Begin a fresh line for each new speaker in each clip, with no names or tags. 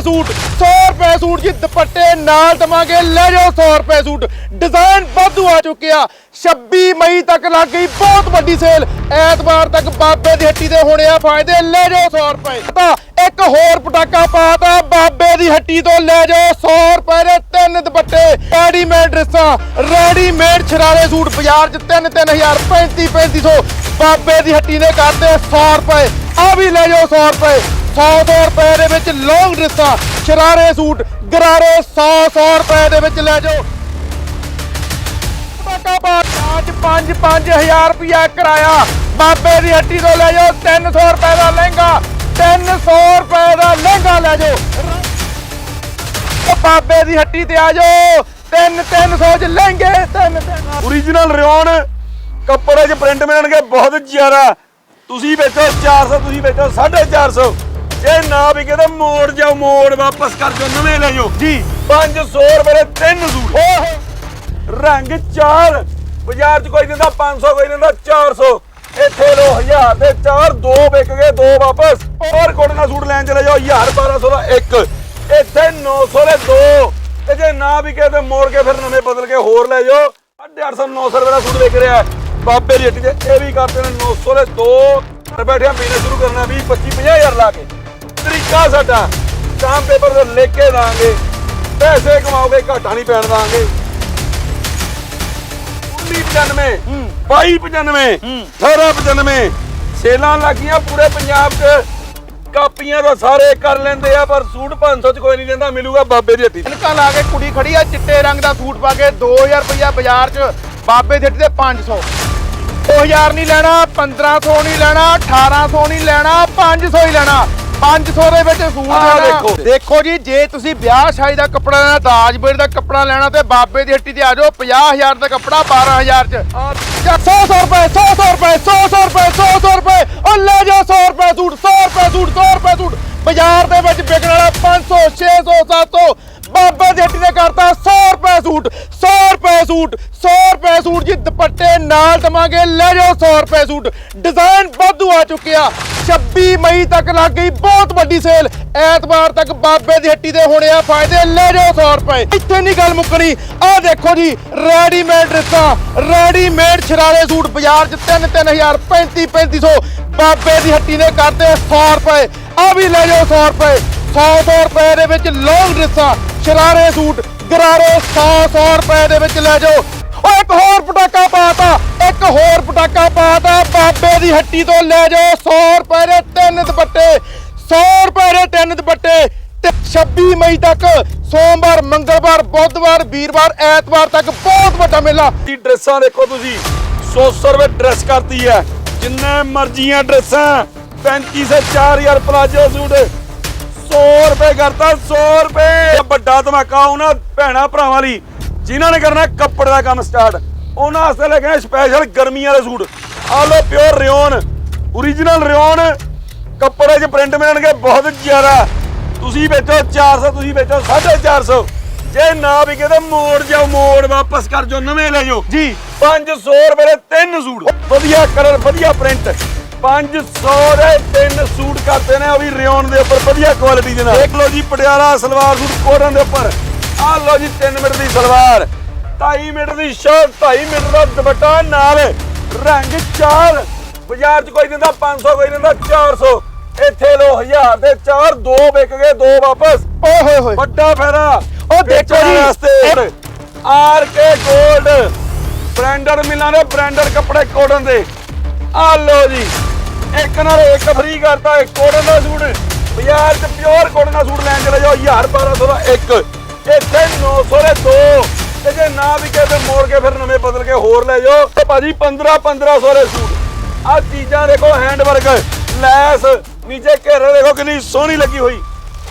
ਰੁਪਏ ਸੂਟ 100 ਰੁਪਏ ਸੂਟ ਜੀ, ਦੁਪੱਟੇ ਨਾਲ ਦਵਾਂਗੇ। ਲੈ ਜਾਓ 100 ਰੁਪਏ ਸੂਟ। ਡਿਜ਼ਾਈਨ ਵਾਧੂ ਆ ਚੁੱਕਿਆ 26 ਮਈ ਤੱਕ ਲੱਗ ਗਈ। ਬਹੁਤ ਵੱਡੀ ਸੇਲ। ਐਤਵਾਰ ਤੱਕ ਬਾਬੇ ਦੀ ਹੱਟੀ ਦੇ ਹੋਣੇ ਆ ਫਾਇਦੇ। ਲੈ ਜਾਓ 100 ਰੁਪਏ। ਤਾਂ ਇੱਕ ਹੋਰ ਪਟਾਕਾ ਪਾਤਾ ਬਾਬੇ ਦੀ ਹੱਟੀ ਤੋਂ ਲੈ ਜਾਓ 100 ਰੁਪਏ ਦੇ ਤਿੰਨ ਦੁਪੱਟੇ। ਰੈਡੀਮੇਡ ਡਰੈਸਾਂ। ਰੈਡੀਮੇਡ ਸ਼ਰਾਰੇ ਸੂਟ ਬਾਜ਼ਾਰ 'ਚ 3 3000 35 3500 ਬਾਬੇ ਦੀ ਹੱਟੀ ਨੇ ਕਰਦੇ 100 ਰੁਪਏ। ਆ ਵੀ ਲੈ ਜਾਓ 100 ਰੁਪਏ। 100 100 ਰੁਪਏ ਦੇ ਵਿੱਚ ਲੌਂਗ ਡਰੈਸਾਂ ਸ਼ਰਾਰੇ ਸੂਟ, ਗਰਾਰੇ 100 100 ਰੁਪਏ ਦੇ ਵਿੱਚ ਲੈ ਜਾਓ। ਪਟਾਕਾ ਬਾਜ਼ਾਰ 5 5000 ਰੁਪਿਆ ਕਿਰਾਇਆ। ਬਾਬੇ ਦੀ ਹੱਟੀ ਤੋਂ ਲੈ ਜਾਓ 300 ਰੁਪਏ ਦਾ ਲਹਿੰਗਾ 300 ਰੁਪਏ ਦਾ ਲਹਿੰਗਾ ਲੈ ਜਾਓ। ਬਾਬੇ ਦੀ ਹੱਟੀ ਤੇ ਆ ਜਾਓ 3 300 ਚ ਲਹਿੰਗੇ 3 3
ਓਰੀਜਨਲ ਰਿਓਨ, ਕੱਪੜੇ 'ਚ ਪ੍ਰਿੰਟ ਮਿਲਣਗੇ, ਬਹੁਤ ਜ਼ਿਆਦਾ। ਤੁਸੀਂ ਵੇਚੋ 400 ਤੁਸੀਂ ਵੇਚੋ 450 ਜੇ ਨਾ ਵਿਕੇ ਤਾਂ ਮੋੜ ਜਾਓ ਮੋੜ ਵਾਪਸ ਕਰ ਜਾਓ ਨਵੇਂ ਲੈ ਜਾਓ
ਜੀ
500 ਰੁਪਏ ਦੇ ਤਿੰਨ ਸੂਟ।
ਓਹ
ਰੰਗ ਚਾਰ। ਬਾਜ਼ਾਰ 'ਚ ਕੋਈ ਦਿੰਦਾ 500 ਕੋਈ ਦਿੰਦਾ 400 ਇੱਥੇ ਲੋ 1000 ਦੇ ਚਾਰ ਦੋ ਵਿਕ ਗਏ ਦੋ ਵਾਪਸ। ਹੋਰ ਕੋਟ ਦਾ ਸੂਟ ਲੈਣ ਚਲੇ ਜਾਓ 1000 1200 ਦਾ ਇੱਕ। ਇੱਥੇ 900 ਦੇ ਦੋ। ਤੇ ਜੇ ਨਾ ਵਿਕੇ ਤੇ ਮੋੜ ਕੇ ਫਿਰ ਨਵੇਂ ਬਦਲ ਕੇ ਹੋਰ ਲੈ ਜਾਓ 850 900 ਰੁਪਏ ਦਾ ਸੂਟ ਵਿਕ ਰਿਹਾ। ਬਾਬੇ ਦੀ ਹੱਟੀ ਤੇ ਇਹ ਵੀ ਕਰਦੇ ਨੇ 900 ਦੇ ਦੋ। ਘਰ ਬੈਠਿਆ ਪੀਣਾ ਸ਼ੁਰੂ ਕਰਨਾ 20 25 50000 ਲਾ ਕੇ। ਤਰੀਕਾ ਸਾਡਾ। ਸਟਾਂਪ ਪੇਪਰ ਤੇ ਲਿਖ ਕੇ ਦਾਂਗੇ ਪੈਸੇ ਕਮਾਓਗੇ ਘਾਟਾ ਨਹੀਂ ਪੈਣ ਦਾਂਗੇ 1995 2295 1895 ਸੇਲਾਂ ਲੱਗੀਆਂ ਪੂਰੇ ਪੰਜਾਬ 'ਚ। ਕਾਪੀਆਂ ਤਾਂ ਸਾਰੇ ਕਰ ਲੈਂਦੇ ਆ ਪਰ ਸੂਟ 500 ਚ ਕੋਈ ਨਹੀਂ ਦਿੰਦਾ ਮਿਲੂਗਾ ਬਾਬੇ ਦੀ ਹੱਟੀ
ਇਨਕਾਂ ਲਾ ਕੇ ਕੁੜੀ ਖੜੀ ਆ ਚਿੱਟੇ ਰੰਗ ਦਾ ਸੂਟ ਪਾ ਕੇ 2000 ਰੁਪਇਆ ਬਾਜ਼ਾਰ 'ਚ ਬਾਬੇ ਦੀ ਹੱਟੀ ਤੇ 500 2000 ਨਹੀਂ ਲੈਣਾ 1500 ਨਹੀਂ ਲੈਣਾ 1800 ਨਹੀਂ ਲੈਣਾ 500 ਹੀ ਲੈਣਾ। 500 ਦੇ ਵਿੱਚ ਸੂਟ ਲੈਣਾ।
ਦੇਖੋ।
ਦੇਖੋ ਜੀ ਜੇ ਤੁਸੀਂ ਵਿਆਹ ਸ਼ਾਦੀ ਦਾ ਕੱਪੜਾ ਲੈਣਾ ਦਾਜ ਬੇੜ ਦਾ ਕੱਪੜਾ ਲੈਣਾ ਤੇ ਬਾਬੇ ਦੀ ਹੱਟੀ ਤੇ ਆ ਜਾਓ 50000 ਦਾ ਕੱਪੜਾ 12000 ਚ। ਜਾਂ 100 100 ਰੁਪਏ 100 100 ਰੁਪਏ 100 100 ਰੁਪਏ 100 100 ਰੁਪਏ ਉਹ ਲੈ ਜਾਓ 100 ਰੁਪਏ ਸੂਟ 100 ਰੁਪਏ ਸੂਟ 100 ਰੁਪਏ ਸੂਟ। ਬਾਜ਼ਾਰ ਦੇ ਵਿੱਚ ਵਿਕਣ ਵਾਲਾ 500 600 700 ਬਾਬੇ ਦੀ ਹੱਟੀ ਨੇ ਕਰਤਾ 100 ਰੁਪਏ ਸੂਟ 100 ਰੁਪਏ ਸੂਟ 100 ਰੁਪਏ ਸੂਟ ਜੀ ਦੁਪੱਟੇ ਨਾਲ ਦਵਾਂਗੇ ਲੈ ਜਾਓ 100 ਰੁਪਏ ਸੂਟ। ਡਿਜ਼ਾਈਨ ਵਾਧੂ ਆ ਚੁੱਕਿਆ। 26 ਮਈ ਤੱਕ ਲੱਗ ਗਈ ਬਹੁਤ ਵੱਡੀ ਸੇਲ। ਐਤਵਾਰ ਤੱਕ ਬਾਬੇ ਦੀ ਹੱਟੀ ਦੇ ਹੋਣੇ ਆ ਫਾਇਦੇ। ਲੈ ਜਾਓ 100 ਰੁਪਏ। ਇੱਥੇ ਨਹੀਂ ਗੱਲ ਮੁੱਕਣੀ। ਆਹ ਦੇਖੋ ਜੀ, ਰੈਡੀਮੇਡ ਡਰੈਸਾਂ ਰੈਡੀਮੇਡ ਸ਼ਰਾਰੇ ਸੂਟ ਬਾਜ਼ਾਰ 'ਚ 3 3000 35 3500 ਬਾਬੇ ਦੀ ਹੱਟੀ ਨੇ ਕਰਦੇ 100 ਰੁਪਏ। ਆ ਵੀ ਲੈ ਜਾਓ 100 ਰੁਪਏ। 100 100 ਰੁਪਏ ਦੇ ਵਿੱਚ ਲੌਂਗ ਡਰੈਸਾਂ ਸ਼ਰਾਰੇ ਸੂਟ, ਗਰਾਰੇ 100 100 ਰੁਪਏ ਦੇ ਵਿੱਚ ਲੈ ਜਾਓ। ਓ ਇੱਕ ਹੋਰ ਪਟਾਕਾ ਪਾਤਾ ਇੱਕ ਹੋਰ ਪਟਾਕਾ ਪਾਤਾ ਬਾਬੇ ਦੀ ਹੱਟੀ ਤੋਂ ਲੈ ਜਾਓ 100 ਰੁਪਏ ਦੇ ਤਿੰਨ ਦੁਪੱਟੇ 100 ਰੁਪਏ ਦੇ ਤਿੰਨ ਦੁਪੱਟੇ ਤੇ 26 ਮਈ ਤੱਕ ਸੋਮਵਾਰ, ਮੰਗਲਵਾਰ, ਬੁੱਧਵਾਰ, ਵੀਰਵਾਰ, ਐਤਵਾਰ ਤੱਕ ਬਹੁਤ ਵੱਡਾ ਮੇਲਾ।
ਦੀ ਡਰੈਸਾਂ ਦੇਖੋ ਤੁਸੀਂ 100 ਰੁਪਏ ਡਰੈਸ ਕਰਤੀ ਹੈ। ਜਿੰਨੇ ਮਰਜ਼ੀਆਂ ਡਰੈਸਾਂ 35 ਸੇ 4000 ਪਲਾਜੋ ਸੂਟ 100 ਰੁਪਏ ਕਰਤਾ 100 ਰੁਪਏ। ਵੱਡਾ ਧਮਾਕਾ ਉਹਨਾਂ ਭੈਣਾ ਭਰਾਵਾਂ ਲਈ ਜਿਨ੍ਹਾਂ ਨੇ ਕਰਨਾ ਕੱਪੜੇ ਦਾ ਕੰਮ ਸਟਾਰਟ ਉਹਨਾਂ ਵਾਸਤੇ ਲੈ ਕੇ ਸਪੈਸ਼ਲ ਗਰਮੀਆਂ ਵਾਲੇ ਸੂਟ। ਆ ਲੋ ਪਿਓਰ ਰਿਓਨ ਓਰੀਜਨਲ ਰਿਓਨ ਕੱਪੜੇ 'ਚ ਪ੍ਰਿੰਟ ਮਿਲਣਗੇ ਬਹੁਤ ਜ਼ਿਆਦਾ। ਤੁਸੀਂ ਵੇਚੋ 400 ਤੁਸੀਂ ਵੇਚੋ 450 ਜੇ ਨਾ ਵਿਕੇ ਤਾਂ ਮੋੜ ਜਾਓ ਮੋੜ ਵਾਪਸ ਕਰ ਜਾਓ ਨਵੇਂ ਲੈ ਜਾਓ।
ਜੀ।
500 ਰੁਪਏ ਦੇ ਤਿੰਨ ਸੂਟ। ਵਧੀਆ ਕਲਰ ਵਧੀਆ ਪ੍ਰਿੰਟ 500 ਦੇ ਤਿੰਨ ਸੂਟ ਕਰਦੇ ਨੇ ਉਹ ਵੀ ਰਿਓਨ ਦੇ ਉੱਪਰ ਵਧੀਆ ਕੁਆਲਿਟੀ ਦੇ ਨਾਲ। ਦੇਖ ਲਓ ਜੀ ਪਟਿਆਲਾ ਸਲਵਾਰ ਸੂਟ ਕੋਟਨ ਦੇ ਉੱਪਰ। ਆਹ ਲਓ ਜੀ 3 ਮੀਟਰ ਦੀ ਸਲਵਾਰ 2.5 ਮੀਟਰ ਦੀ ਸ਼ਰਟ 2.5 ਮੀਟਰ ਦਾ ਦੁਪੱਟਾ ਨਾਲ ਰੰਗ ਚਾਰ। ਬਾਜ਼ਾਰ 'ਚ ਕੋਈ ਦਿੰਦਾ 500 ਕੋਈ ਦਿੰਦਾ 400 ਇੱਥੇ ਲੋ 1000 ਦੇ ਚਾਰ ਦੋ ਵਿਕ ਗਏ ਦੋ ਵਾਪਸ।
ਓਏ ਹੋਏ ਹੋਏ।
ਵੱਡਾ ਫਾਇਦਾ।
ਉਹ ਦੇਖੋ ਜੀ,
ਵਾਸਤੇ। ਆਰ ਕੇ 골ਡ ਬ੍ਰਾਂਡਡ ਮਿਲਾਂ ਦੇ ਬ੍ਰਾਂਡਡ ਕੱਪੜੇ ਕੋਟਨ ਦੇ। ਆ ਲੋ ਜੀ। ਇੱਕ ਨਾਲ ਇੱਕ ਫ੍ਰੀ ਕਰਤਾ ਇੱਕ ਕੋਟਨ ਦਾ ਸੂਟ। ਬਾਜ਼ਾਰ 'ਚ ਪਿਓਰ ਕੋਟਨ ਦਾ ਸੂਟ ਲੈਣ ਚਲੇ ਜਾਓ 1000 1200 ਦਾ ਇੱਕ। ਇੱਥੇ 900 ਦੇ ਦੋ। ਤੇ ਜੇ ਨਾ ਵਿਕੇ ਤੇ ਮੋੜ ਕੇ ਫਿਰ ਨਵੇਂ ਬਦਲ ਕੇ ਹੋਰ ਲੈ ਜਾਓ, ਤੇ ਭਾਜੀ 15 1500 ਦੇ ਸੂਟ। ਆ ਚੀਜ਼ਾਂ ਦੇਖੋ ਹੈਂਡ ਵਰਕ ਲੈਸ, ਨੀਚੇ ਘੇਰੇ ਦੇਖੋ ਕਿੰਨੀ ਸੋਹਣੀ ਲੱਗੀ ਹੋਈ।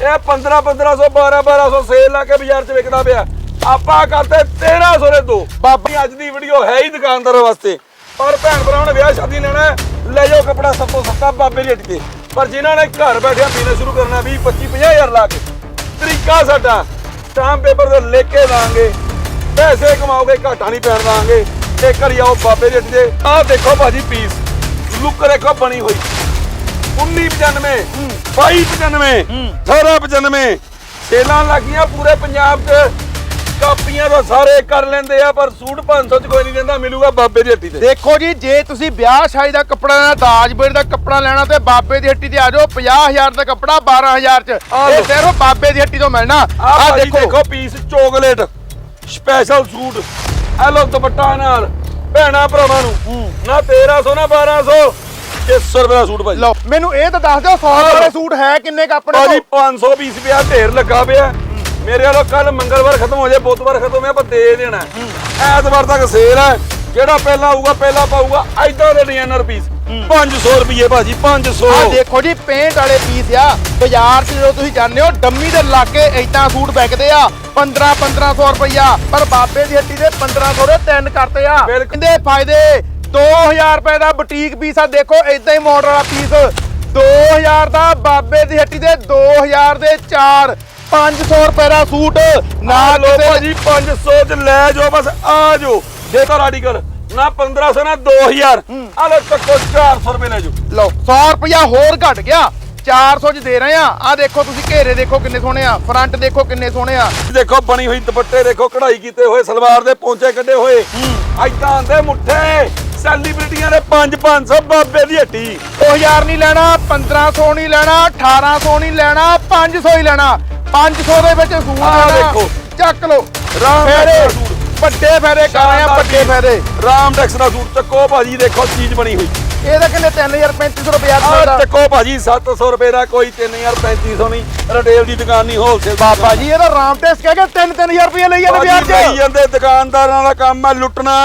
ਇਹ 15 1500 12 1200 ਸੇਲ ਲਾ ਕੇ ਬਾਜ਼ਾਰ 'ਚ ਵਿਕਦਾ ਪਿਆ। ਆਪਾਂ ਕਰਤੇ 1300 ਦੇ ਦੋ। ਬਾਬੀ, ਅੱਜ ਦੀ ਵੀਡੀਓ ਹੈ ਹੀ ਦੁਕਾਨਦਾਰਾਂ ਵਾਸਤੇ। ਪਰ ਭੈਣ ਭਰਾਵਾਂ ਨੇ ਵਿਆਹ ਸ਼ਾਦੀ ਲੈਣਾ ਲੈ ਜਾਓ ਕਪੜਾ ਸਭ ਤੋਂ ਸਸਤਾ ਬਾਬੇ ਦੀ ਹੱਟੀ ਤੇ। ਪਰ ਜਿਨ੍ਹਾਂ ਨੇ ਘਰ ਬੈਠਿਆ ਪੀਣਾ ਸ਼ੁਰੂ ਕਰਨਾ 20 25 50000 ਲਾ ਕੇ। ਤਰੀਕਾ ਸਾਡਾ। ਸਟਾਂਪ ਪੇਪਰ ਤੇ ਲਿਖ ਕੇ ਦਾਂਗੇ ਪੈਸੇ ਕਮਾਓਗੇ, ਘਾਟਾ ਨਹੀਂ ਪੈਣ ਦਾਂਗੇ ਤੇ ਘਰੀ ਆਓ ਬਾਬੇ ਦੀ। ਹੱਟੀ ਆਹ ਦੇਖੋ ਭਾਜੀ ਪੀਸ ਲੁੱਕ ਦੇਖੋ ਬਣੀ ਹੋਈ। 1995 2295 1895 ਸੇਲਾਂ ਲੱਗੀਆਂ ਪੂਰੇ ਪੰਜਾਬ 'ਚ। ਕਾਪੀਆਂ ਤਾਂ ਸਾਰੇ ਕਰ ਲੈਂਦੇ ਆ ਪਰ ਸੂਟ 500 ਚ ਕੋਈ ਨਹੀਂ ਦਿੰਦਾ ਮਿਲੂਗਾ ਬਾਬੇ ਦੀ ਹੱਟੀ ਤੇ।
ਦੇਖੋ ਜੀ ਜੇ ਤੁਸੀਂ ਵਿਆਹ ਸ਼ਾਦੀ ਦਾ ਕੱਪੜਾ ਲੈਣਾ ਦਾਜ ਬੇੜ ਦਾ ਕੱਪੜਾ ਲੈਣਾ ਤੇ ਬਾਬੇ ਦੀ ਹੱਟੀ ਤੇ ਆ ਜਾਓ 50000 ਦਾ ਕੱਪੜਾ 12000 ਚ। ਇਹ। ਸਿਰਫ ਬਾਬੇ ਦੀ ਹੱਟੀ ਤੋਂ ਮਿਲਣਾ।
ਆ ਦੇਖੋ।
ਦੇਖੋ
ਪੀਸ ਚੋਕਲੇਟ ਸਪੈਸ਼ਲ ਸੂਟ ਆ ਲੋ ਦੁਪੱਟਾ ਨਾਲ ਭੈਣਾ ਭਰਾਵਾਂ ਨੂੰ। ਨਾ 1300 ਨਾ 1200 600 ਰੁਪਏ ਦਾ ਸੂਟ ਭਾਜੀ।
ਲਓ ਮੈਨੂੰ ਇਹ ਤਾਂ ਦੱਸ ਦਿਓ 100 ਵਾਲੇ ਸੂਟ ਹੈ ਕਿੰਨੇ ਕ ਆਪਣੇ
ਭਾਜੀ
ਕੋਲ?
500 ਪੀਸ ਪਿਆ ਢੇਰ ਲੱਗਾ ਪਿਆ। ਮੇਰੇ ਵੱਲੋਂ ਕੱਲ ਮੰਗਲਵਾਰ ਖਤਮ ਹੋ ਜਾਏ ਬੁੱਧਵਾਰ ਖਤਮ ਹੋਇਆ ਆਪਾਂ ਦੇ ਦੇਣਾ। ਹੈ। ਐਤਵਾਰ ਤੱਕ ਸੇਲ ਹੈ। ਜਿਹੜਾ ਪਹਿਲਾਂ ਆਊਗਾ ਪਹਿਲਾਂ ਪਾਊਗਾ ਐਦਾਂ ਦੇ ਡਿਜ਼ਾਈਨਰ ਪੀਸ 500 ਰੁਪਏ ਭਾਜੀ 500
ਆ ਦੇਖੋ ਜੀ ਪੇਂਟ ਵਾਲੇ ਪੀਸ ਆ। ਬਾਜ਼ਾਰ 'ਚ ਜਦੋਂ ਤੁਸੀਂ ਜਾਂਦੇ ਹੋ ਡੰਮੀ ਦੇ ਲਾਗੇ ਏਦਾਂ ਸੂਟ ਵਿਕਦੇ ਆ। 15 1500 ਰੁਪਈਆ। ਪਰ ਬਾਬੇ ਦੀ ਹੱਟੀ ਦੇ 1500 ਦੇ ਤਿੰਨ ਕਰਤੇ ਆ। ਇਹਦੇ ਫਾਇਦੇ 2000 ਰੁਪਏ ਦਾ ਬੁਟੀਕ ਪੀਸ ਆ। ਦੇਖੋ ਏਦਾਂ ਹੀ ਮਾਡਲ ਵਾਲਾ ਪੀਸ 2000 ਦਾ ਬਾਬੇ ਦੀ ਹੱਟੀ ਦੇ 2000 ਦੇ 4 500 ਰੁਪਏ ਦਾ ਸੂਟ। ਨਾ
ਲੋ ਭਾਜੀ 500 ਚ ਲੈ ਜਾਓ ਬਸ ਆ ਜਾਓ। ਦੇਖੋ ਰਾਡੀਕਲ ਨਾ 1500 ਨਾ 2000 ਆ ਲੋ ਚੱਕੋ 400 ਰੁਪਏ ਲੈ ਜਾਓ।
ਲਓ 100 ਰੁਪਇਆ ਹੋਰ ਘਟ ਗਿਆ। 400 ਚ ਦੇ ਰਹੇ ਆ। ਆ ਦੇਖੋ ਤੁਸੀਂ ਘੇਰੇ ਦੇਖੋ ਕਿੰਨੇ ਸੋਹਣੇ ਆ। ਫਰੰਟ ਦੇਖੋ ਕਿੰਨੇ ਸੋਹਣੇ ਆ।
ਦੇਖੋ ਬਣੀ ਹੋਈ ਦੁਪੱਟੇ ਦੇਖੋ ਕਢਾਈ ਕੀਤੇ ਹੋਏ ਸਲਵਾਰ ਦੇ ਪੌਂਚੇ ਕੱਢੇ ਹੋਏ। ਐਦਾਂ ਆਂਦੇ ਮੁੱਠੇ। ਸੈਲੀਬ੍ਰਿਟੀਆਂ ਦੇ 5 500 ਬਾਬੇ ਦੀ ਹੱਟੀ।
2000 ਨਹੀਂ ਲੈਣਾ 1500 ਨਹੀਂ ਲੈਣਾ 1800 ਨਹੀਂ ਲੈਣਾ 500 ਹੀ ਲੈਣਾ। 500 ਦੇ ਵਿੱਚ ਸੂਟ
ਆਹ। ਦੇਖੋ।
ਚੱਕ ਲਓ।
ਰਾਮ
ਫੇਰੇ।
ਟੈਕਸ ਦਾ ਸੂਟ।
ਵੱਡੇ ਫੇਰੇ ਕਰ ਰਹੇ ਆ ਵੱਡੇ। ਫੇਰੇ।
ਰਾਮ ਟੈਕਸ ਦਾ ਸੂਟ। ਚੱਕੋ ਭਾਜੀ ਦੇਖੋ ਚੀਜ਼ ਬਣੀ ਹੋਈ।
ਇਹਦਾ ਕਿੰਨੇ? 3350 ਰੁਪਏ
ਆ
ਦਾ
ਚੱਕੋ ਭਾਜੀ 700 ਰੁਪਏ ਦਾ ਕੋਈ 3350 ਨਹੀਂ। ਰਿਟੇਲ ਦੀ ਦੁਕਾਨ ਨਹੀਂ ਹੋਲਸੇਲ
ਬਾਬਾ ਜੀ ਇਹਦਾ ਰਾਮ ਟੈਸਟ ਕਹਿ ਕੇ 3-3000 ਰੁਪਏ ਲਈ ਜਾਂਦੇ
ਭਾਜੀ ਲਈ
'ਚ।
ਜਾਂਦੇ ਦੁਕਾਨਦਾਰਾਂ ਦਾ ਕੰਮ ਹੈ ਲੁੱਟਣਾ।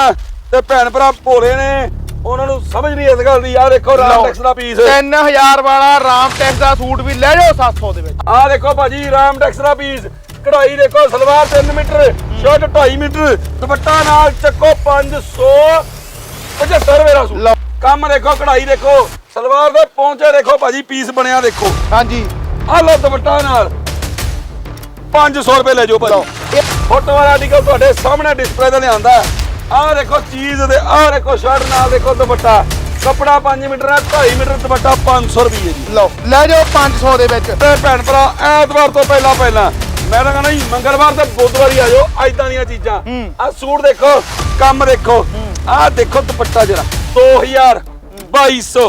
ਤੇ ਭੈਣ ਭਰਾ ਭੋਲੇ ਨੇ। ਉਹਨਾਂ ਨੂੰ ਸਮਝ ਨਹੀਂ ਇਸ ਗੱਲ ਦੀ। ਆ ਦੇਖੋ ਰਾਮ
ਲਓ।
ਟੈਕਸ ਦਾ ਪੀਸ
3000 ਵਾਲਾ ਰਾਮ ਟੈਕਸ ਦਾ ਸੂਟ ਵੀ ਲੈ ਜਾਓ 700 ਦੇ ਵਿੱਚ।
ਆ ਦੇਖੋ ਭਾਜੀ ਰਾਮ ਟੈਕਸ ਦਾ ਪੀਸ ਕਢਾਈ ਦੇਖੋ ਸਲਵਾਰ 3 ਮੀਟਰ ਸ਼ਰਟ 2.5 ਮੀਟਰ ਦੁਪੱਟਾ ਨਾਲ ਚੱਕੋ 500 75 ਰੁਪਏ ਦਾ ਸੂਟ।
ਲਓ।
ਕੰਮ ਦੇਖੋ ਕਢਾਈ ਦੇਖੋ ਸਲਵਾਰ ਦੇ ਪੌਂਚੇ ਦੇਖੋ ਭਾਜੀ ਪੀਸ ਬਣਿਆ ਦੇਖੋ।
ਹਾਂਜੀ।
ਆ ਲਓ ਦੁਪੱਟਾ ਨਾਲ। 500 ਰੁਪਏ ਲੈ ਜਾਓ
ਲਓ
ਭਾਜੀ।
ਇਹ
ਫੋਟੋ ਵਾਲਾ ਆਰਟੀਕਲ ਤੁਹਾਡੇ ਸਾਹਮਣੇ ਡਿਸਪਲੇ ਤੇ ਲਿਆਂਦਾ। ਆਹ ਦੇਖੋ ਚੀਜ਼ ਦੇ ਆਹ ਦੇਖੋ ਸ਼ਰਟ ਨਾਲ ਦੇਖੋ ਦੁਪੱਟਾ। ਕੱਪੜਾ 5 ਮੀਟਰ ਹੈ 2.5 ਮੀਟਰ ਦੁਪੱਟਾ 500 ਰੁਪਏ ਜੀ।
ਲਓ ਲੈ ਜਾਓ 500 ਦੇ ਵਿੱਚ।
ਤੇ ਭੈਣ ਭਰਾ ਐਤਵਾਰ ਤੋਂ ਪਹਿਲਾਂ ਪਹਿਲਾਂ ਮੈਂ ਤਾਂ ਕਹਿੰਦਾ ਜੀ ਮੰਗਲਵਾਰ ਤੇ ਬੁੱਧਵਾਰ ਹੀ ਆ ਜਾਓ ਐਦਾਂ ਦੀਆਂ ਚੀਜ਼ਾਂ। ਆਹ ਸੂਟ ਦੇਖੋ ਕੰਮ ਦੇਖੋ। ਆਹ ਦੇਖੋ ਦੁਪੱਟਾ ਜਿਹੜਾ 2000 2200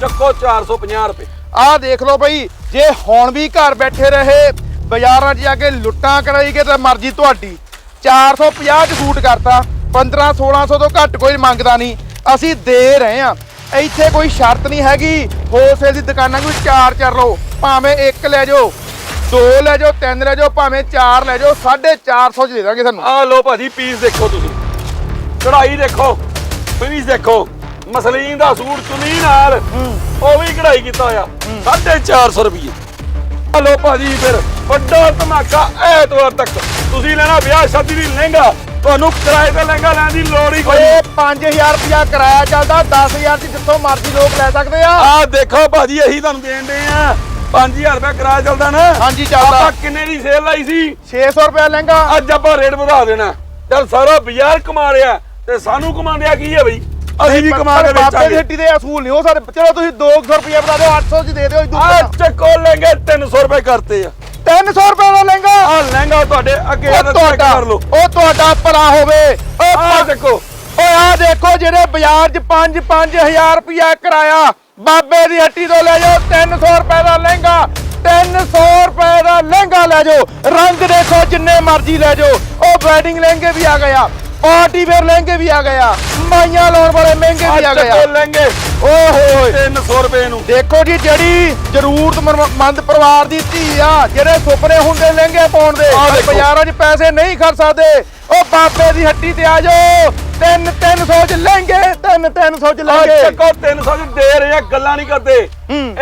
ਚੱਕੋ 450 ਰੁਪਏ।
ਆਹ ਦੇਖ ਲਓ ਬਈ ਜੇ ਹੁਣ ਵੀ ਘਰ ਬੈਠੇ ਰਹੇ ਬਾਜ਼ਾਰਾਂ 'ਚ ਜਾ ਕੇ ਲੁੱਟਾਂ ਕਰਾਈਗੇ ਤਾਂ ਮਰਜ਼ੀ ਤੁਹਾਡੀ। 450 ਚ ਸੂਟ ਕਰਤਾ। 15 1600 ਤੋਂ ਘੱਟ ਕੋਈ ਮੰਗਦਾ ਨਹੀਂ। ਅਸੀਂ ਦੇ ਰਹੇ ਆ ਇੱਥੇ ਕੋਈ ਸ਼ਰਤ ਨਹੀਂ ਹੈਗੀ। ਹੋਲਸੇਲ ਦੀ ਦੁਕਾਨਾਂ ਕੋਈ ਚਾਰ ਚਾਰ ਲਓ। ਭਾਵੇਂ ਇੱਕ ਲੈ ਜਾਓ ਦੋ ਲੈ ਜਾਓ ਤਿੰਨ ਲੈ ਜਾਓ ਭਾਵੇਂ ਚਾਰ ਲੈ ਜਾਓ 450 ਚ ਦੇ ਦਾਂਗੇ ਤੁਹਾਨੂੰ
ਆਹ ਲੋ ਭਾਜੀ ਪੀਸ ਦੇਖੋ ਤੁਸੀਂ। ਕਢਾਈ ਦੇਖੋ ਪੀਸ ਦੇਖੋ। ਮਸਲੀਨ ਦਾ ਸੂਟ ਚੁੰਨੀ ਨਾਲ ਉਹ ਵੀ ਕਢਾਈ ਕੀਤਾ ਹੋਇਆ। 450 ਰੁਪਏ ਆਹ ਲੋ ਭਾਜੀ ਫਿਰ ਵੱਡਾ ਧਮਾਕਾ ਐਤਵਾਰ ਤੱਕ। ਤੁਸੀਂ ਲੈਣਾ ਵਿਆਹ ਸ਼ਾਦੀ ਦੀ ਲਹਿੰਗਾ ਤੁਹਾਨੂੰ ਕਿਰਾਏ ਤੇ ਲਹਿੰਗਾ ਲੈਣ ਦੀ ਲੋੜ ਹੀ ਕੋਈ
ਓਏ 5000 ਰੁਪਿਆ ਕਿਰਾਇਆ ਚੱਲਦਾ 10000 ਚ ਜਿੱਥੋਂ ਮਰਜ਼ੀ ਲੋਕ ਲੈ ਸਕਦੇ ਆ।
ਆਹ ਦੇਖੋ ਭਾਜੀ ਅਸੀਂ ਤੁਹਾਨੂੰ ਦੇਣ ਦੇ ਆ। 5000 ਰੁਪਏ ਕਿਰਾਇਆ ਚੱਲਦਾ ਨਾ।
ਹਾਂਜੀ, ਚੱਲਦਾ।
ਆਪਾਂ ਕਿੰਨੇ ਦੀ ਸੇਲ ਲਾਈ ਸੀ?
600 ਰੁਪਿਆ ਲਹਿੰਗਾ।
ਅੱਜ ਆਪਾਂ ਰੇਟ ਵਧਾ ਦੇਣਾ। ਚੱਲ ਸਾਰਾ ਬਾਜ਼ਾਰ ਕਮਾ ਰਿਹਾ ਤੇ ਸਾਨੂੰ ਕਮਾਉਂਦਿਆ ਕੀ ਹੈ ਬਈ? ਅਸੀਂ ਵੀ ਕਮਾ ਕੇ
ਬਾਬੇ ਦੀ
ਵੇਚਾਂਗੇ।
ਹੱਟੀ ਦੇ ਅਸੂਲ ਨਹੀਂ ਹੋ ਸਕਦੇ ਚਲੋ ਤੁਸੀਂ 200 ਰੁਪਏ ਬਣਾ ਦਿਓ 800 ਚ ਦੇ ਦਿਓ ਇਦੂ
ਆ ਚੱਕੋ ਲਹਿੰਗੇ 300 ਰੁਪਏ ਕਰਤੇ ਆ।
300 ਰੁਪਏ ਦਾ ਲਹਿੰਗਾ।
ਆ ਲਹਿੰਗਾ ਤੁਹਾਡੇ ਅੱਗੇ
ਉਹ
ਆ ਚੈੱਕ
ਤੁਹਾਡਾ
ਕਰ ਲਓ।
ਉਹ ਤੁਹਾਡਾ ਭਲਾ ਹੋਵੇ। ਉਹ
ਆ ਦੇਖੋ।
ਓਏ ਆ ਦੇਖੋ ਜਿਹੜੇ ਬਾਜ਼ਾਰ 'ਚ 5 5000 ਰੁਪਿਆ ਕਿਰਾਇਆ ਬਾਬੇ ਦੀ ਹੱਟੀ ਤੋਂ ਲੈ ਜਾਓ 300 ਰੁਪਏ ਦਾ ਲਹਿੰਗਾ 300 ਰੁਪਏ ਦਾ ਲਹਿੰਗਾ ਲੈ ਜਾਓ। ਰੰਗ ਦੇਖੋ ਜਿੰਨੇ ਮਰਜ਼ੀ ਲੈ ਜਾਓ। ਉਹ ਵੈਡਿੰਗ ਲਹਿੰਗੇ ਵੀ ਆ ਗਿਆ ਪਾਰਟੀ ਵੇਅਰ ਲਹਿੰਗੇ ਵੀ ਆ ਗਿਆ ਮਾਈਆਂ ਲਾਉਣ ਵਾਲੇ ਮਹਿੰਗੇ
ਆ
ਵੀ ਆ। ਗਿਆ
ਚੱਕੋ ਲਹਿੰਗੇ।
ਓਏ ਹੋਏ ਹੋਏ।
300 ਰੁਪਏ ਨੂੰ।
ਦੇਖੋ ਜੀ ਜਿਹੜੀ ਜ਼ਰੂਰਤਮੰਦ ਪਰਿਵਾਰ ਦੀ ਧੀ ਆ ਜਿਹੜੇ ਸੁਪਨੇ ਹੁੰਦੇ ਲਹਿੰਗੇ ਪਾਉਣ ਦੇ। ਬਾਜ਼ਾਰਾਂ 'ਚ ਪੈਸੇ ਨਹੀਂ ਖਰਚ ਸਕਦੇ। ਉਹ ਬਾਬੇ ਦੀ ਹੱਟੀ ਤੇ ਆ ਜਾਓ। ਤਿੰਨ 300 ਚ ਲਹਿੰਗੇ ਤਿੰਨ 300 ਚ
ਆ
ਲਹਿੰਗੇ।
ਚੱਕੋ 300 ਚ ਦੇ ਰਹੇ ਆ ਗੱਲਾਂ ਨਹੀਂ ਕਰਦੇ।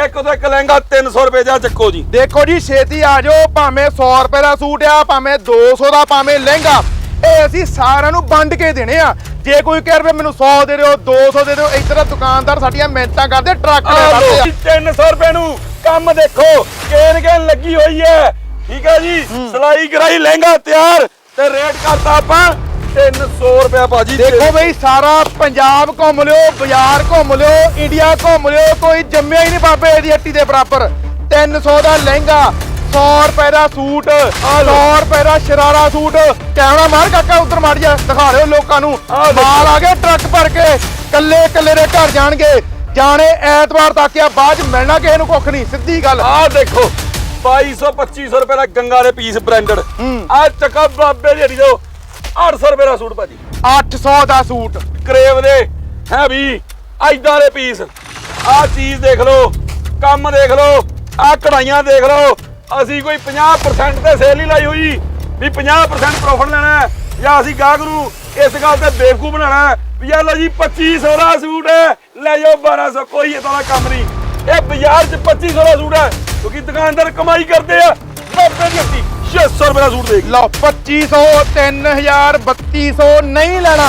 ਇੱਕ ਤੋਂ ਇੱਕ ਲਹਿੰਗਾ 300 ਰੁਪਏ ਦਾ ਚੱਕੋ ਜੀ।
ਦੇਖੋ ਜੀ ਛੇਤੀ ਆ ਜਾਓ ਭਾਵੇਂ 100 ਰੁਪਏ ਦਾ ਸੂਟ ਆ ਭਾਵੇਂ 200 ਦਾ ਭਾਵੇਂ ਲਹਿੰਗਾ। ਇਹ ਅਸੀਂ ਸਾਰਿਆਂ ਨੂੰ ਵੰਡ ਕੇ ਦੇਣੇ ਆ। ਜੇ ਕੋਈ ਕਹਿ ਰਵੇ ਮੈਨੂੰ 100 ਦੇ ਦਿਓ 200 ਦੇ ਦਿਓ ਇੱਧਰ ਦਾ ਦੁਕਾਨਦਾਰ ਸਾਡੀਆਂ ਮਿਹਨਤਾਂ ਕਰਦੇ ਟਰੱਕ ਲੈ
ਆ। ਲਓ 300 ਰੁਪਏ ਨੂੰ ਕੰਮ ਦੇਖੋ ਕੇਨ ਕੇਨ ਲੱਗੀ ਹੋਈ ਹੈ। ਠੀਕ ਹੈ ਜੀ ਸਲਾਈ ਕਰਾਈ ਲਹਿੰਗਾ ਤਿਆਰ ਤੇ ਰੇਟ ਕਰਤਾ ਆਪਾਂ 300 ਰੁਪਏ ਭਾਜੀ
ਦੇਖੋ ਬਈ ਸਾਰਾ ਪੰਜਾਬ ਘੁੰਮ ਲਿਓ ਬਾਜ਼ਾਰ ਘੁੰਮ ਲਿਓ ਇੰਡੀਆ ਘੁੰਮ ਲਿਓ ਕੋਈ ਜੰਮਿਆ ਹੀ ਨਹੀਂ ਬਾਬੇ ਦੀ ਹੱਟੀ ਦੇ ਬਰਾਬਰ। 300 ਦਾ ਲਹਿੰਗਾ 100 ਰੁਪਏ ਦਾ ਸੂਟ 100 ਰੁਪਏ ਦਾ ਸ਼ਰਾਰਾ ਸੂਟ। ਕੈਮਰਾ ਮਾਰ ਕਾਕਾ ਉੱਧਰ ਮਾਰ ਜਾ ਦਿਖਾ ਦਿਓ ਲੋਕਾਂ ਨੂੰ। ਮਾਲ ਆ ਗਏ ਟਰੱਕ ਭਰ ਕੇ। ਕੱਲੇ ਕੱਲੇ ਦੇ ਘਰ ਜਾਣਗੇ। ਜਾਣੇ ਐਤਵਾਰ ਤੱਕ ਆ ਬਾਅਦ ਮਿਲਣਾ ਕਿਸੇ ਨੂੰ ਕੁੱਖ ਨਹੀਂ ਸਿੱਧੀ ਗੱਲ।
ਆਹ ਦੇਖੋ 2200 2500 ਰੁਪਏ ਦਾ ਗੰਗਾ ਦੇ ਪੀਸ ਬ੍ਰਾਂਡਡ। ਆ ਚੱਕਾ ਬਾਬੇ ਦੀ ਹੱਡੀ ਦੋ 800 ਰੁਪਏ ਦਾ ਸੂਟ ਭਾਜੀ।
800 ਦਾ ਸੂਟ।
ਕਰੇਵ ਦੇ ਹੈ ਵੀ ਐਦਾਂ ਦੇ ਪੀਸ ਆਹ ਚੀਜ਼ ਦੇਖ ਲਓ ਕੰਮ ਦੇਖ ਲਓ ਆਹ ਕਢਾਈਆਂ ਦੇਖ ਲਓ। ਅਸੀਂ ਕੋਈ 50% ਤੇ ਸੇਲ ਨਹੀਂ ਲਾਈ ਹੋਈ ਵੀ 50% ਪ੍ਰੋਫਿਟ ਲੈਣਾ ਹੈ ਜਾਂ ਅਸੀਂ ਗਾਹਕ ਨੂੰ ਇਸ ਗੱਲ ਤੇ ਬੇਵਕੂਫ ਬਣਾਉਣਾ ਹੈ ਵੀ ਯਾਰ ਲਓ ਜੀ 2500 ਦਾ ਸੂਟ ਹੈ ਲੈ ਜਾਓ 1200 ਕੋਈ ਇਦਾਂ ਦਾ ਕੰਮ ਨਹੀਂ। ਇਹ ਬਾਜ਼ਾਰ 'ਚ 2500 ਦਾ ਸੂਟ ਹੈ ਕਿਉਂਕਿ ਦੁਕਾਨਦਾਰ ਕਮਾਈ ਕਰਦੇ ਆ ਬਾਬੇ ਦੀ ਹੱਟੀ 600 ਰੁਪਏ ਦਾ ਸੂਟ ਦੇ
ਲਓ 2500 3000 3200 ਨਹੀਂ ਲੈਣਾ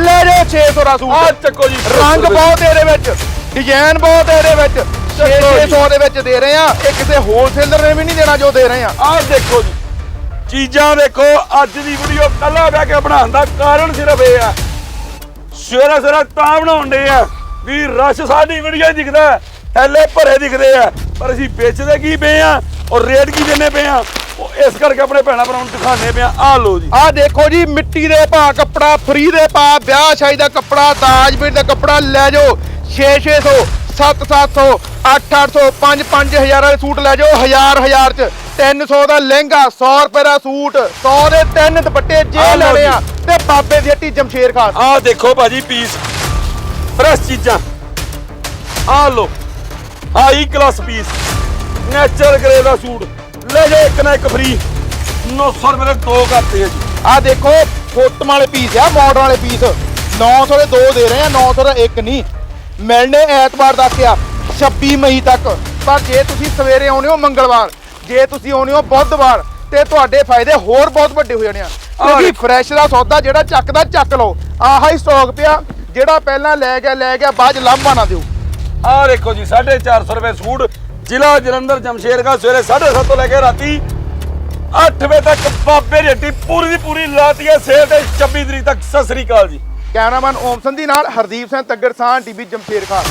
ਲੈ ਜਾਓ 600 ਦਾ
ਆ
ਸੂਟ
ਚੱਕੋ ਜੀ
ਰੰਗ ਬਹੁਤ ਇਹਦੇ ਵਿੱਚ ਡਿਜ਼ਾਈਨ ਬਹੁਤ ਇਹਦੇ ਵਿੱਚ। 600 ਦੇ ਵਿੱਚ ਦੇ ਰਹੇ ਆ। ਇਹ ਕਿਸੇ ਹੋਲਸੇਲਰ ਨੇ ਵੀ ਨਹੀਂ ਦੇਣਾ ਜੋ ਦੇ ਰਹੇ ਆ।
ਆਹ ਦੇਖੋ ਜੀ। ਚੀਜ਼ਾਂ ਦੇਖੋ ਅੱਜ ਦੀ ਵੀਡੀਓ ਕੱਲਾ ਬਹਿ ਕੇ ਬਣਾਉਣ ਦਾ ਕਾਰਨ ਸਿਰਫ ਇਹ ਆ। ਸਵੇਰੇ ਸਵੇਰੇ ਤਾਂ ਬਣਾਉਂਦੇ ਆ ਵੀ ਰਸ਼ ਸਾਡੀ ਵੀਡੀਓ ਦਿਖਦਾ ਥੈਲੇ ਭਰੇ ਦਿਖਦੇ ਆ। ਪਰ ਅਸੀਂ ਵੇਚਦੇ ਕੀ ਪਏ ਆ ਔਰ ਰੇਟ ਕੀ ਦਿੰਨੇ ਪਏ ਆ ਇਸ ਕਰਕੇ ਆਪਣੇ ਭੈਣਾਂ ਭਰਾਵਾਂ ਨੂੰ ਦਿਖਾਣੇ ਪਏ ਆ। ਲੋ ਜੀ।
ਆਹ ਦੇਖੋ ਜੀ ਮਿੱਟੀ ਦੇ ਭਾ ਕੱਪੜਾ ਫਰੀ ਦੇ ਭਾ ਵਿਆਹ ਸ਼ਾਦੀ ਦਾ ਕੱਪੜਾ ਦਾਜ ਵੀਰ ਦਾ ਕੱਪੜਾ ਲੈ ਜਾਓ 6-600 7-700 8-800 5-5000 ਵਾਲੇ ਸੂਟ ਲੈ ਜਾਓ 1000 1000 ਚ। 300 ਦਾ ਲਹਿੰਗਾ 100 ਰੁਪਏ ਦਾ ਸੂਟ 100 ਦੇ ਤਿੰਨ ਦੁਪੱਟੇ ਜੇ
ਆਹ ਲਓ
ਲੈਣੇ ਆ। ਤੇ ਬਾਬੇ ਦੀ ਹੱਟੀ ਜਮਸ਼ੇਰ ਖਾਨ।
ਆਹ ਦੇਖੋ ਭਾਜੀ ਪੀਸ ਫਰੈਸ਼ ਚੀਜ਼ਾਂ। ਆਹ ਲੋ high class piece natural grey ਦਾ ਸੂਟ। ਲੈ ਜਾ ਇੱਕ ਨਾ ਇੱਕ ਫ੍ਰੀ 900 ਰੁਪਏ ਦੇ ਦੋ ਕਰਤੇ ਆ ਜੀ।
ਆਹ ਦੇਖੋ ਫੋਟਮ ਵਾਲੇ ਪੀਸ ਆ ਮਾਡਰਨ ਵਾਲੇ ਪੀਸ 900 ਦੇ ਦੋ ਦੇ ਰਹੇ ਆ 900 ਦਾ ਇੱਕ ਨਹੀਂ। ਮਿਲਣੇ ਐਤਵਾਰ ਤੱਕ ਆ 26 ਮਈ ਤੱਕ। ਪਰ ਜੇ ਤੁਸੀਂ ਸਵੇਰੇ ਆਉਣੇ ਹੋ ਮੰਗਲਵਾਰ ਜੇ ਤੁਸੀਂ ਆਉਣੇ ਹੋ ਬੁੱਧਵਾਰ ਤੇ ਤੁਹਾਡੇ ਫਾਇਦੇ ਹੋਰ ਬਹੁਤ ਵੱਡੇ ਹੋ ਜਾਣੇ ਆ। ਕਿਉਂਕਿ ਫਰੈਸ਼ ਦਾ ਸੌਦਾ ਜਿਹੜਾ ਚੱਕਦਾ ਚੱਕ ਲਓ। ਆਹਾ ਹੀ ਸਟਾਕ ਪਿਆ ਜਿਹੜਾ ਪਹਿਲਾਂ ਲੈ ਗਿਆ ਲੈ ਗਿਆ ਬਾਅਦ ਲਾਂਭਾ ਨਾ ਦਿਓ।
ਆਹ ਦੇਖੋ ਜੀ 450 ਰੁਪਏ ਸੂਟ ਜ਼ਿਲ੍ਹਾ ਜਲੰਧਰ ਜਮਸ਼ੇਰਗਾ ਸਵੇਰੇ 7:30 ਤੋਂ ਲੈ ਕੇ ਰਾਤੀ 8 ਵਜੇ ਤੱਕ ਬਾਬੇ ਦੀ ਹੱਟੀ ਪੂਰੀ ਦੀ ਪੂਰੀ ਲਾਤੀ ਹੈ ਸੇਲ ਤੇ 26 ਤਰੀਕ ਤੱਕ। ਸਤਿ ਸ੍ਰੀ ਅਕਾਲ ਜੀ।
ਕੈਮਰਾਮੈਨ ਓਮ ਸੰਧੀ ਨਾਲ ਹਰਦੀਪ ਸਿੰਘ ਤੱਗੜ ਸਾਹ ਟੀਵੀ ਜਮਸ਼ੇਰ ਖਾਨ।